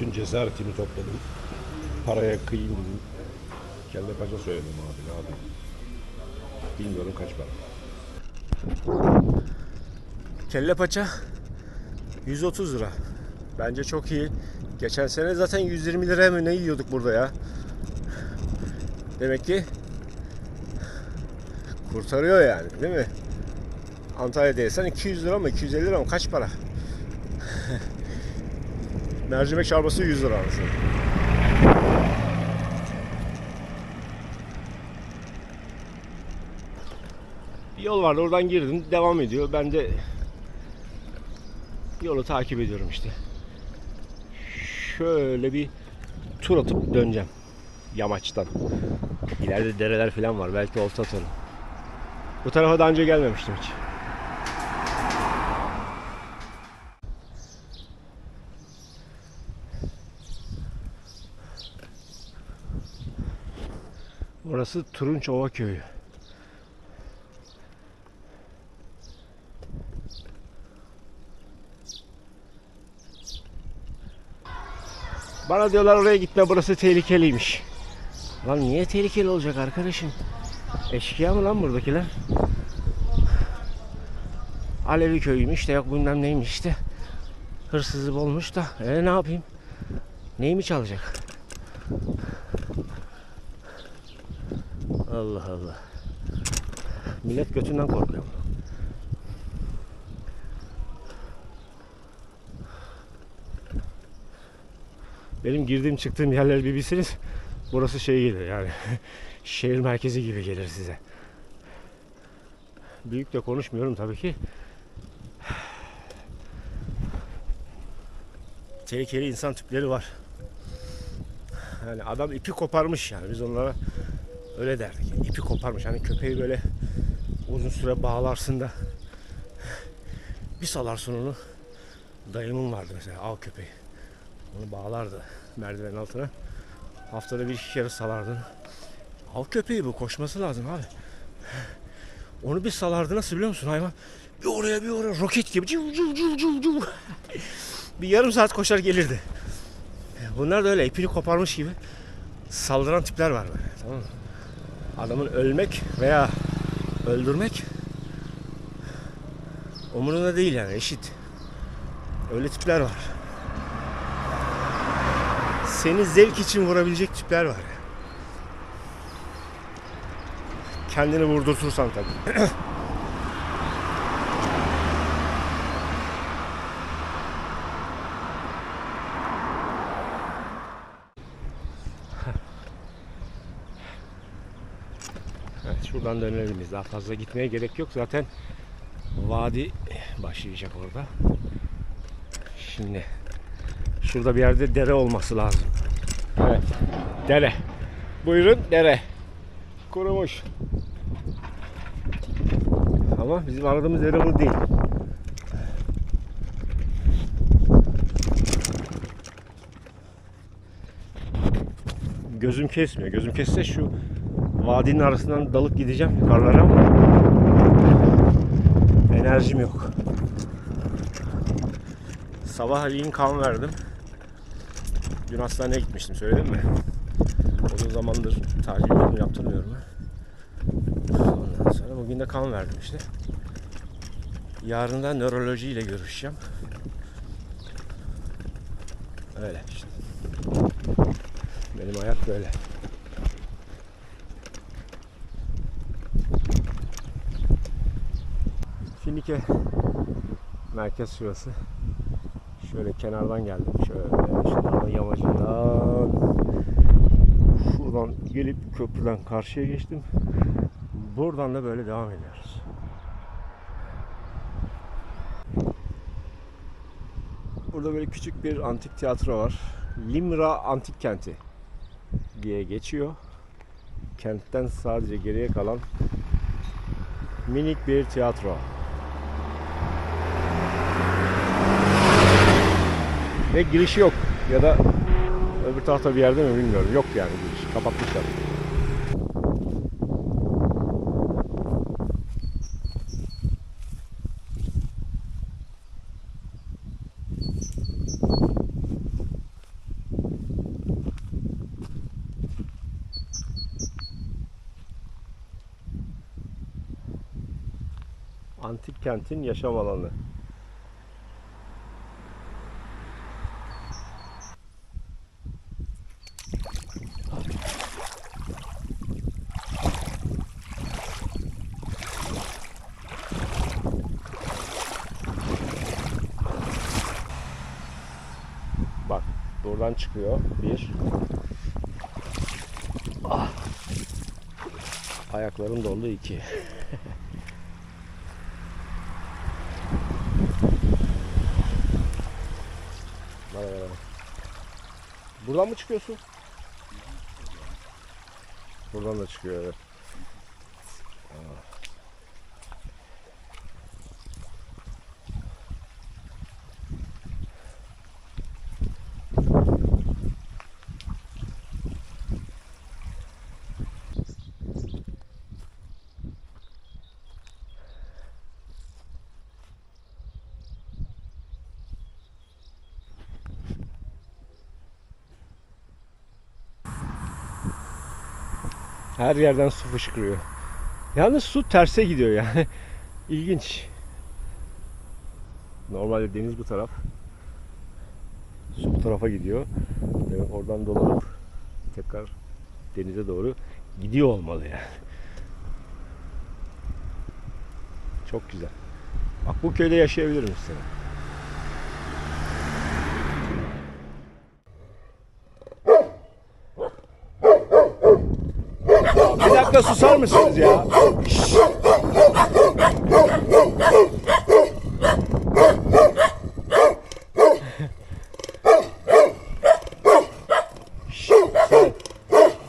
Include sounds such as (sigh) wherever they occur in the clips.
Bütün cesaretimi topladım. Paraya kıyayım dedim. Kelle paça söyledim abi yapayım. Bilmiyorum kaç para. Kelle paça 130 lira. Bence çok iyi. Geçen sene zaten 120 liraya mı ne yiyorduk burada ya? Demek ki kurtarıyor yani değil mi? Antalya'da yesen 200 lira mı 250 lira mı kaç para? Mercimek çorbası 100 lira anasını. Bir yol vardı oradan girdim devam ediyor. Ben de yolu takip ediyorum işte. Şöyle bir tur atıp döneceğim yamaçtan. İleride dereler falan var. Belki olta atarım. Bu tarafa daha önce gelmemiştim hiç. Burası Turunçova köyü. Bana diyorlar oraya gitme burası tehlikeliymiş. Lan niye tehlikeli olacak arkadaşım? Eşkıya mı lan buradakiler? Alevi köyüymüş de yok bilmem neymiş işte. Hırsızı olmuş da. E ne yapayım? Neyimi çalacak? Allah Allah. Millet götünden korkuyor. Benim girdiğim çıktığım yerleri bir bilseniz burası şey gelir yani (laughs) şehir merkezi gibi gelir size. Büyük de konuşmuyorum tabii ki. Tehlikeli insan tipleri var. Yani adam ipi koparmış yani biz onlara öyle derdik. İpi koparmış. Hani köpeği böyle uzun süre bağlarsın da (sighs) bir salarsın onu. Dayımın vardı mesela av köpeği. Onu bağlardı merdivenin altına. Haftada bir iki kere salardı. Av köpeği bu koşması lazım abi. (sighs) Onu bir salardı nasıl biliyor musun hayvan? Bir oraya bir oraya roket gibi cıv cıv cıv cıv cıv. (laughs) bir yarım saat koşar gelirdi. Bunlar da öyle ipini koparmış gibi saldıran tipler var böyle. Tamam mı? Adamın ölmek veya öldürmek umurunda değil yani eşit. Öyle tipler var. Seni zevk için vurabilecek tipler var. Kendini vurdurtursan tabii. (clears throat) Şuradan dönebiliriz. Daha fazla gitmeye gerek yok. Zaten vadi başlayacak orada. Şimdi şurada bir yerde dere olması lazım. Evet. Dere. Buyurun dere. Kurumuş. Ama bizim aradığımız dere bu değil. Gözüm kesmiyor. Gözüm kesse şu vadinin arasından dalıp gideceğim yukarılara ama enerjim yok. Sabahleyin kan verdim. Dün hastaneye gitmiştim söyledim mi? Uzun zamandır tahlillerimi yaptırmıyorum. Ondan sonra bugün de kan verdim işte. Yarın da nöroloji görüşeceğim. Öyle işte. Benim hayat böyle. Finike merkez şurası. Şöyle kenardan geldim. Şöyle şuradan yamacından şuradan gelip köprüden karşıya geçtim. Buradan da böyle devam ediyoruz. Burada böyle küçük bir antik tiyatro var. Limra Antik Kenti diye geçiyor. Kentten sadece geriye kalan minik bir tiyatro. Ve girişi yok. Ya da öbür tahta bir yerde mi bilmiyorum. Yok yani giriş. Kapatmışlar. Antik kentin yaşam alanı. Buradan çıkıyor. Bir. Ah. Ayaklarım doldu iki. (laughs) Bana bana. Buradan mı çıkıyorsun? Buradan da çıkıyor evet. Aa. Her yerden su fışkırıyor. Yalnız su terse gidiyor yani. (laughs) İlginç. Normalde deniz bu taraf. Su bu tarafa gidiyor. Ve oradan dolanıp tekrar denize doğru gidiyor olmalı yani. Çok güzel. Bak bu köyde yaşayabilirim sana. Bir dakika susar mısınız ya?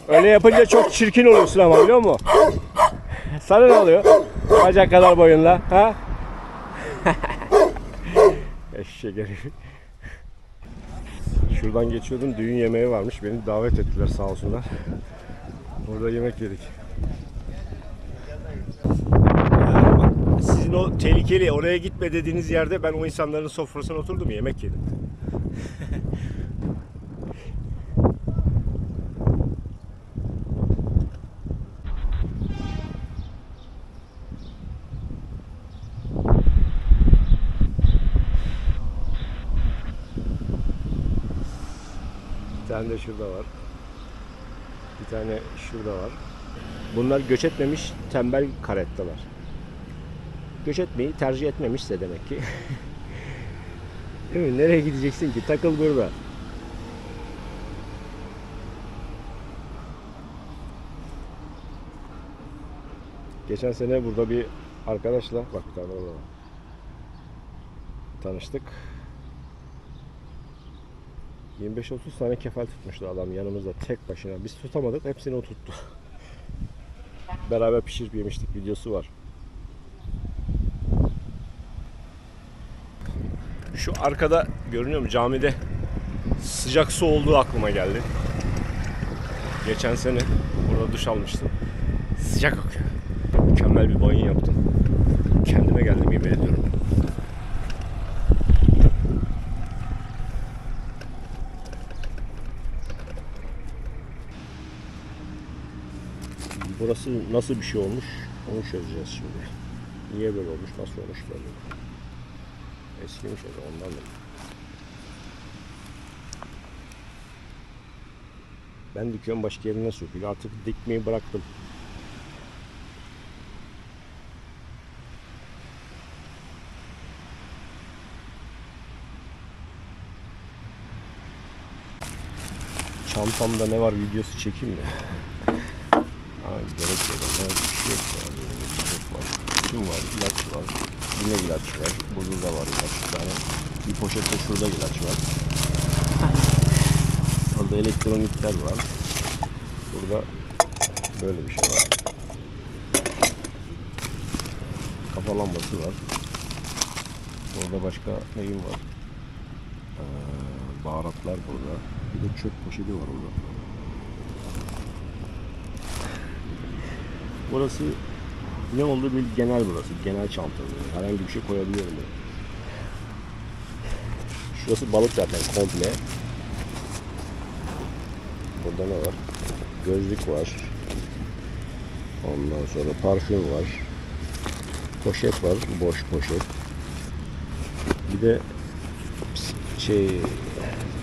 Öyle yapınca çok çirkin oluyorsun ama biliyor musun? Sana ne oluyor? Bacak kadar boyunla. Ha? Eşek. Şuradan geçiyordum. Düğün yemeği varmış. Beni davet ettiler sağ olsunlar. Orada yemek yedik. Yani bak, sizin o tehlikeli oraya gitme dediğiniz yerde ben o insanların sofrasına oturdum yemek yedim. Bir tane de şurada var. Bir tane şurada var. Bunlar göç etmemiş tembel karettalar. Göç etmeyi tercih etmemişse demek ki. (laughs) Değil mi? Nereye gideceksin ki? Takıl burada. Geçen sene burada bir arkadaşla bak bir tane orada. Tanıştık. 25-30 tane kefal tutmuştu adam yanımızda tek başına. Biz tutamadık hepsini o tuttu. (laughs) Beraber pişirip yemiştik videosu var. Şu arkada görünüyor mu camide sıcak su olduğu aklıma geldi. Geçen sene burada duş almıştım. Sıcak akıyor. Mükemmel bir banyo yaptım. Kendime geldim yemin ediyorum. Burası nasıl bir şey olmuş onu çözeceğiz şimdi. Niye böyle olmuş, nasıl olmuş böyle. Eskimiş o da ondan da. Ben dikiyorum başka yerine sökülüyor. Artık dikmeyi bıraktım. Çantamda ne var videosu çekeyim de. (laughs) Ay gerek yok. ama bir şey yok ya. Şey var. İlaç var. Yine ilaç var. Burada da var ilaç bir tane. Bir poşette şurada ilaç var. Orada elektronikler var. Burada böyle bir şey var. Kafa lambası var. Orada başka neyim var? Ee, baharatlar burada. Bir de çöp poşeti var orada. Burası ne oldu bir genel burası. Genel çanta. böyle. Herhangi bir şey koyabiliyorum ben. Şurası balık zaten komple. Burada ne var? Gözlük var. Ondan sonra parfüm var. Poşet var, boş poşet. Bir de şey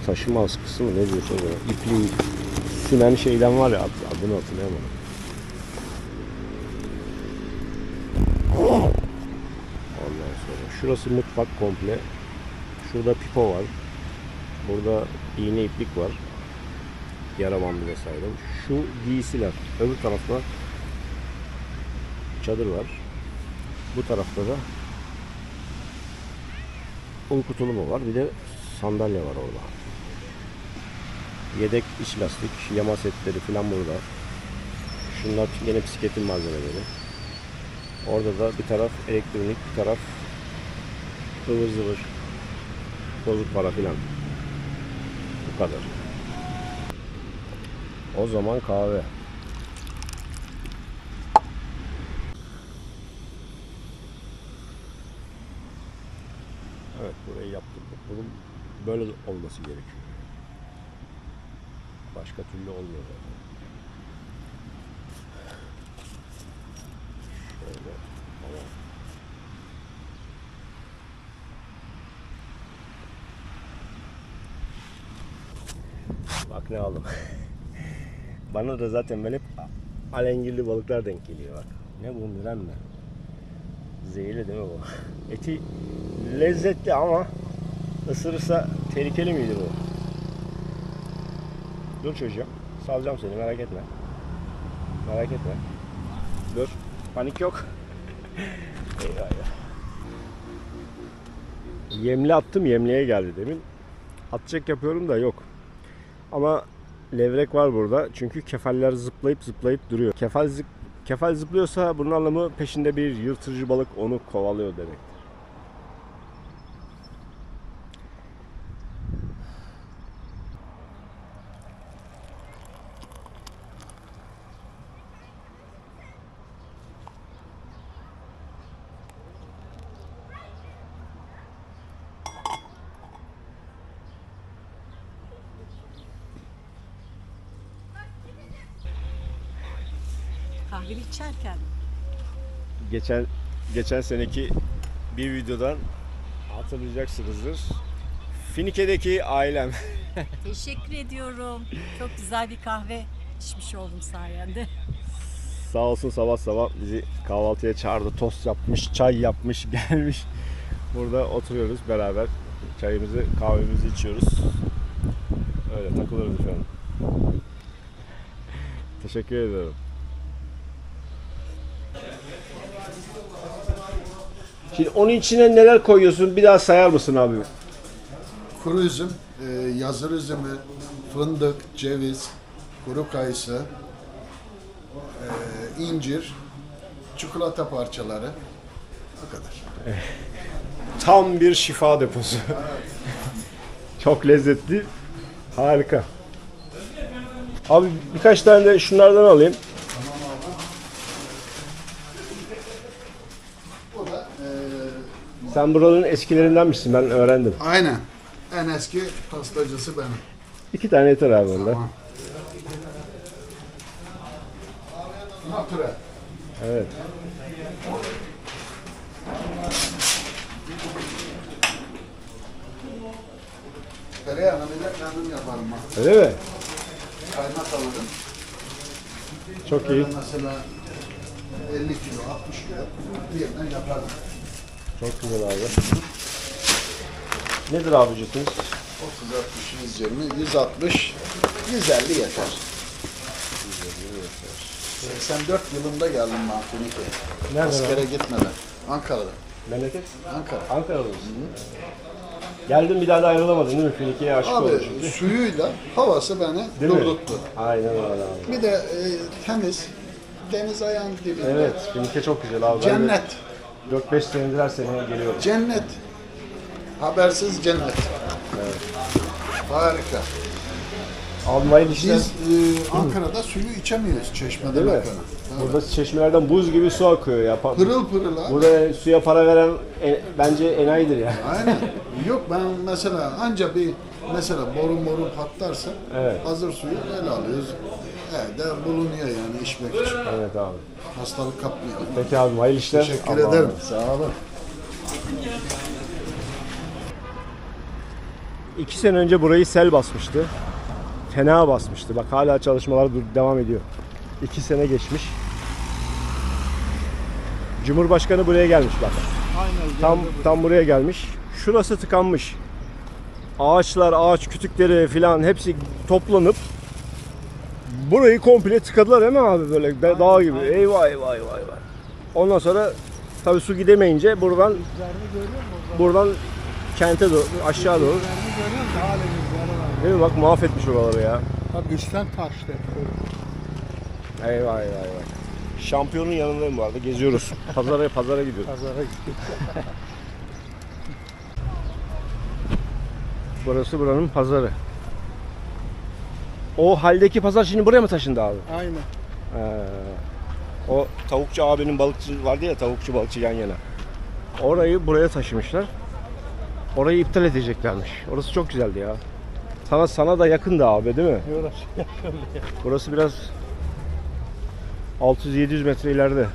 taşıma askısı mı ne diyorsun? İpli sünen şeyden var ya ad- adını hatırlayamadım. Ondan sonra şurası mutfak komple. Şurada pipo var. Burada iğne iplik var. Yara bandı vesaire. Şu giysiler. Öbür tarafta çadır var. Bu tarafta da un kutulumu var. Bir de sandalye var orada. Yedek iç lastik, yama setleri falan burada. Şunlar yine bisikletin malzemeleri. Orada da bir taraf elektronik, bir taraf ıvır zıvır, bozuk para filan. Bu kadar. O zaman kahve. Evet burayı yaptık. Bunun böyle olması gerekiyor. Başka türlü olmuyor zaten. Şöyle. Tamam. Bak ne aldım. (laughs) Bana da zaten ben hep alengirli balıklar denk geliyor bak. Ne bu miren mi? Zehirli değil mi bu? (laughs) Eti lezzetli ama ısırırsa tehlikeli miydi bu? Dur çocuğum. Salacağım seni merak etme. Merak etme. Dur. Panik yok. (laughs) Eyvah ya. Yemli attım yemliğe geldi demin. Atacak yapıyorum da yok. Ama levrek var burada. Çünkü kefaller zıplayıp zıplayıp duruyor. Kefal, zıp, kefal zıplıyorsa bunun anlamı peşinde bir yırtıcı balık onu kovalıyor demek. Kahve içerken. Geçen geçen seneki bir videodan hatırlayacaksınızdır. Finike'deki ailem. (laughs) Teşekkür ediyorum. Çok güzel bir kahve içmiş oldum sayende. Sağ olsun sabah sabah bizi kahvaltıya çağırdı. Tost yapmış, çay yapmış, (laughs) gelmiş. Burada oturuyoruz beraber. Çayımızı, kahvemizi içiyoruz. Öyle takılıyoruz efendim. (laughs) Teşekkür ediyorum. Şimdi onun içine neler koyuyorsun? Bir daha sayar mısın abi? Kuru üzüm, e, yazır üzümü, fındık, ceviz, kuru kayısı, e, incir, çikolata parçaları. O kadar. (laughs) Tam bir şifa deposu. (laughs) Çok lezzetli. Harika. Abi birkaç tane de şunlardan alayım. Bu da e, Sen buranın eskilerindenmişsin ben öğrendim. aynen en eski pastacısı benim. İki tane yeter abi onda. Tamam. Natura. Evet. Tereyağını bile kendim yaparım. ben. Öyle mi? Kaymak alırım. Çok iyi. Mesela 50 kilo, 60 kilo bir yerden yaparım. Çok güzel abi. Nedir abicitiniz? 30, 60, 120, 160, 150 yeter. 84 yılında geldim ben Finike'ye. Nereden Askere gitmeden. Ankara'da. Memleket? Ankara. Ankara'da mısın? Geldin bir daha da ayrılamadın değil mi? Finike'ye aşık oldun Abi suyuyla havası beni Değil mi? durdurttu. Aynen öyle abi. Bir de e, temiz, deniz ayağın dibinde. Evet, Finike çok güzel abi. Ben de Cennet, 4-5 senedir her sene geliyorum. cennet. Habersiz cennet. Harika. Almayı düşünen... Biz e, Ankara'da suyu içemiyoruz çeşmeden Değil mi? Evet. Burada çeşmelerden buz gibi su akıyor ya. Pa- Pırıl pırıl abi. Burada suya para veren e, bence enayidir ya. Aynen. (laughs) Yok ben mesela anca bir mesela boru moru patlarsa Evet. hazır suyu öyle alıyoruz. He, de bulunuyor yani içmek için. Evet abi. Hastalık kapmıyor. Peki abi hayırlı işler. Teşekkür Allah'a ederim. emanet. Sağ olun. İki sene önce burayı sel basmıştı. Fena basmıştı. Bak hala çalışmalar dur- devam ediyor. İki sene geçmiş. Cumhurbaşkanı buraya gelmiş bak. Tam tam buraya gelmiş. Şurası tıkanmış. Ağaçlar, ağaç kütükleri filan hepsi toplanıp burayı komple tıkadılar mi abi böyle da- dağ gibi. Eyvah eyvah eyvah eyvah. Ondan sonra tabii su gidemeyince buradan buradan kente doğru, aşağı doğru. Değil mi? Bak mahvetmiş oraları ya. Tabii üstten taştı. Eyvah eyvah eyvah. Şampiyonun yanındayım bu arada. Geziyoruz. Pazara (laughs) pazara gidiyoruz. Pazara gittik. Burası buranın pazarı. O haldeki pazar şimdi buraya mı taşındı abi? Aynen. Ee, o tavukçu abinin balıkçı vardı ya tavukçu balıkçı yan yana. Orayı buraya taşımışlar. Orayı iptal edeceklermiş. Orası çok güzeldi ya. Sana sana da yakındı abi değil mi? Orası (laughs) Burası biraz 600-700 metre ileride.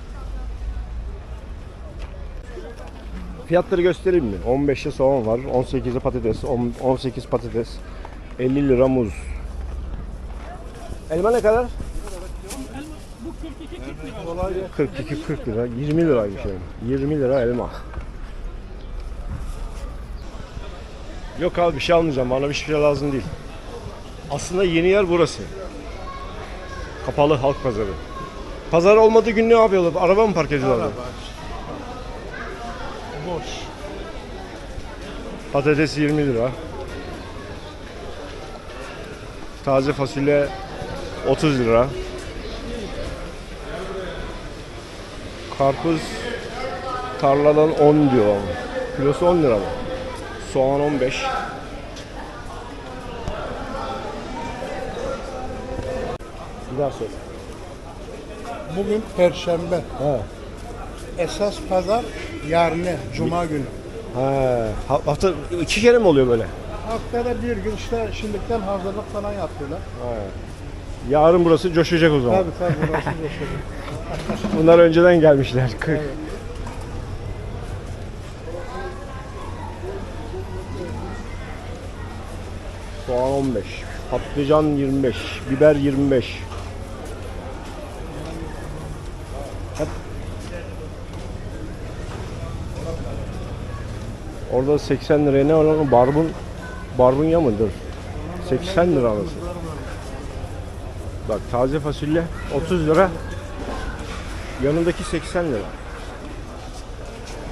Fiyatları göstereyim mi? 15'e soğan var, 18'e patates, 10 18 patates, 50 lira muz. Elma ne kadar? 42 40 lira, 20 liraymış yani. 20 lira elma. Yok abi bir şey almayacağım. Bana bir şey lazım değil. Aslında yeni yer burası. Kapalı halk pazarı. Pazar olmadığı gün ne yapıyorlar? Araba mı park ediyorlar? boş. Patates 20 lira. Taze fasulye 30 lira. Karpuz tarladan 10 diyor. Kilosu 10 lira mı? Soğan 15. Bir daha söyle. Bugün Perşembe. Ha. Esas pazar yarın Cuma günü. Ha. Ha- Hafta iki kere mi oluyor böyle? Haftada bir gün işte şimdiden hazırlık falan yapıyorlar. Yarın burası coşacak o zaman. Tabii tabii burası. (laughs) Bunlar önceden gelmişler. 40. Soğan 15, patlıcan 25, biber 25. Hep. Orada 80 liraya ne var? Barbun, barbunya mıdır? 80 lira arası. Bak taze fasulye 30 lira. Yanındaki 80 lira.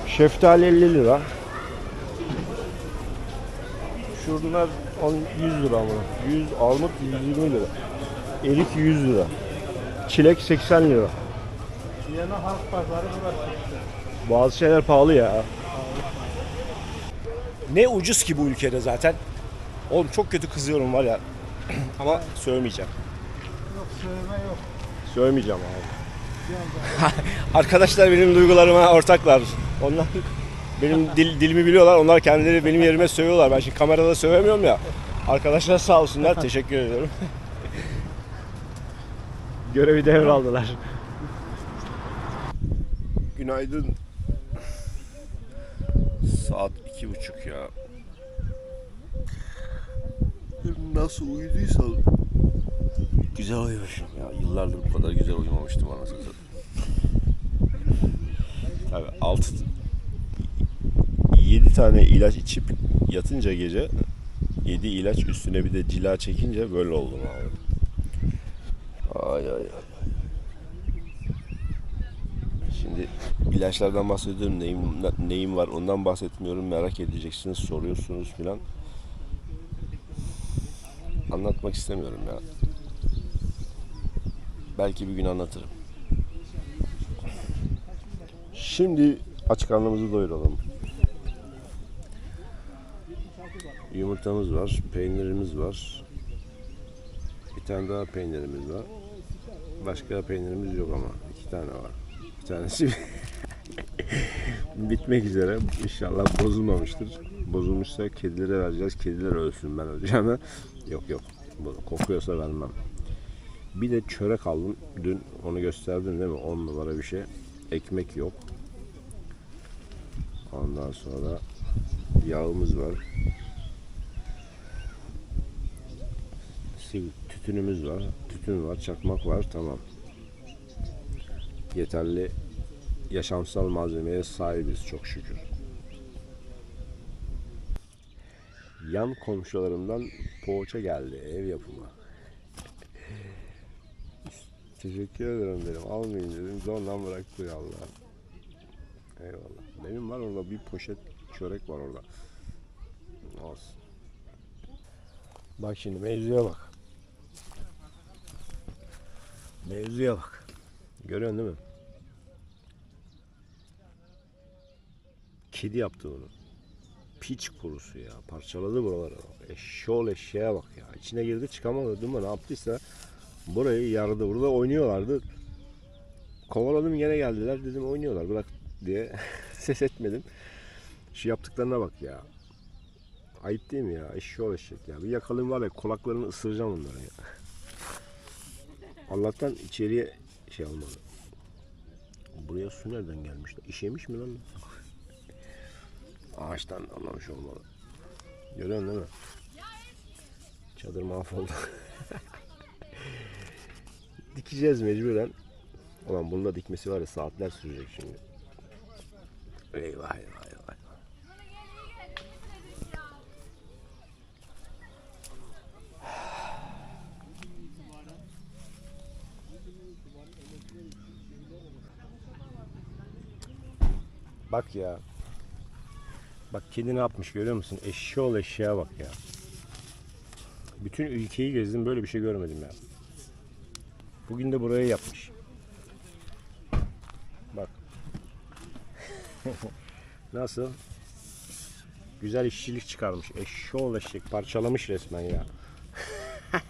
Şeftali 50 lira. Şunlar 10 100 lira mı? 100 armut 120 lira. Erik 100 lira. Çilek 80 lira. Yeni halk pazarı burası işte. Bazı şeyler pahalı ya. Ne ucuz ki bu ülkede zaten. Oğlum çok kötü kızıyorum var ya. (clears throat) Ama söylemeyeceğim. Söyleme yok. Söylemeyeceğim abi. (laughs) Arkadaşlar benim duygularıma ortaklar. Onlar benim dil, dilimi biliyorlar. Onlar kendileri benim yerime sövüyorlar. Ben şimdi kamerada sövemiyorum ya. Arkadaşlar sağ olsunlar. (laughs) Teşekkür ediyorum. (laughs) Görevi devraldılar. Günaydın. Saat iki buçuk ya. Nasıl uyuduysam Güzel uyumuşum ya. Yıllardır bu kadar güzel uyumamıştım anasını satayım. Tabii 6 7 tane ilaç içip yatınca gece 7 ilaç üstüne bir de cila çekince böyle oldum abi. Ay ay ay. Şimdi ilaçlardan bahsediyorum. Neyim, neyim var ondan bahsetmiyorum. Merak edeceksiniz, soruyorsunuz filan. Anlatmak istemiyorum ya. Belki bir gün anlatırım. Şimdi aç karnımızı doyuralım. Yumurtamız var, peynirimiz var. Bir tane daha peynirimiz var. Başka peynirimiz yok ama iki tane var. Bir tanesi (laughs) bitmek üzere. İnşallah bozulmamıştır. Bozulmuşsa kedilere vereceğiz. Kediler ölsün ben öleceğim. (laughs) Yok yok. Kokuyorsa vermem. Bir de çörek aldım. Dün onu gösterdim değil mi? 10 numara bir şey. Ekmek yok. Ondan sonra yağımız var. Tütünümüz var. Tütün var, çakmak var. Tamam. Yeterli yaşamsal malzemeye sahibiz çok şükür. Yan komşularımdan poğaça geldi ev yapımı. Teşekkür ederim dedim. Almayayım dedim. Zorla bıraktı Allah. Eyvallah. Benim var orada bir poşet çörek var orada. Olsun. Bak şimdi mevzuya bak. Mevzuya bak. Görüyorsun değil mi? Kedi yaptı onu. Piç kurusu ya. Parçaladı buraları. Eşşoğlu eşeğe bak ya. İçine girdi çıkamadı değil mi? Ne yaptıysa burayı yardı. Burada oynuyorlardı. Kovaladım gene geldiler. Dedim oynuyorlar bırak diye (laughs) ses etmedim. Şu yaptıklarına bak ya. Ayıp değil mi ya? Eşşoğlu eşek ya. Bir yakalayayım var ya kulaklarını ısıracağım onları ya. Allah'tan içeriye şey olmadı. Buraya su nereden gelmiş? İşemiş mi lan? Ağaçtan anlamış olmalı. Görüyorsun değil mi? Çadır mahvoldu. (laughs) Dikeceğiz mecburen. Ulan bunu da dikmesi var ya saatler sürecek şimdi. Eyvah eyvah eyvah. Bak ya. Bak kedi ne yapmış görüyor musun? Eşşoğlu eşeğe bak ya. Bütün ülkeyi gezdim böyle bir şey görmedim ya. Bugün de buraya yapmış. Bak. (laughs) Nasıl? Güzel işçilik çıkarmış. Eşşoğlu eşek parçalamış resmen ya. (laughs)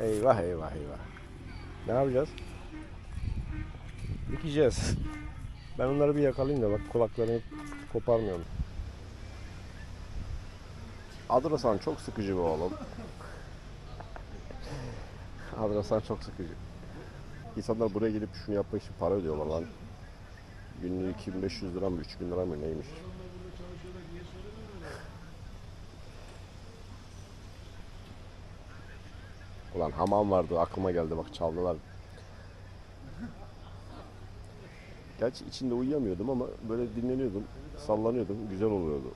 eyvah eyvah eyvah. Ne yapacağız? Dikeceğiz. Ben onları bir yakalayayım da bak kulaklarını koparmıyorum. Adrasan çok sıkıcı be oğlum. Adrasan çok sıkıcı. İnsanlar buraya gelip şunu yapmak için para ödüyorlar lan. Günlüğü 2500 lira mı 3000 lira mı neymiş? Ulan hamam vardı aklıma geldi bak çaldılar. Gerçi içinde uyuyamıyordum ama böyle dinleniyordum, sallanıyordum, güzel oluyordu.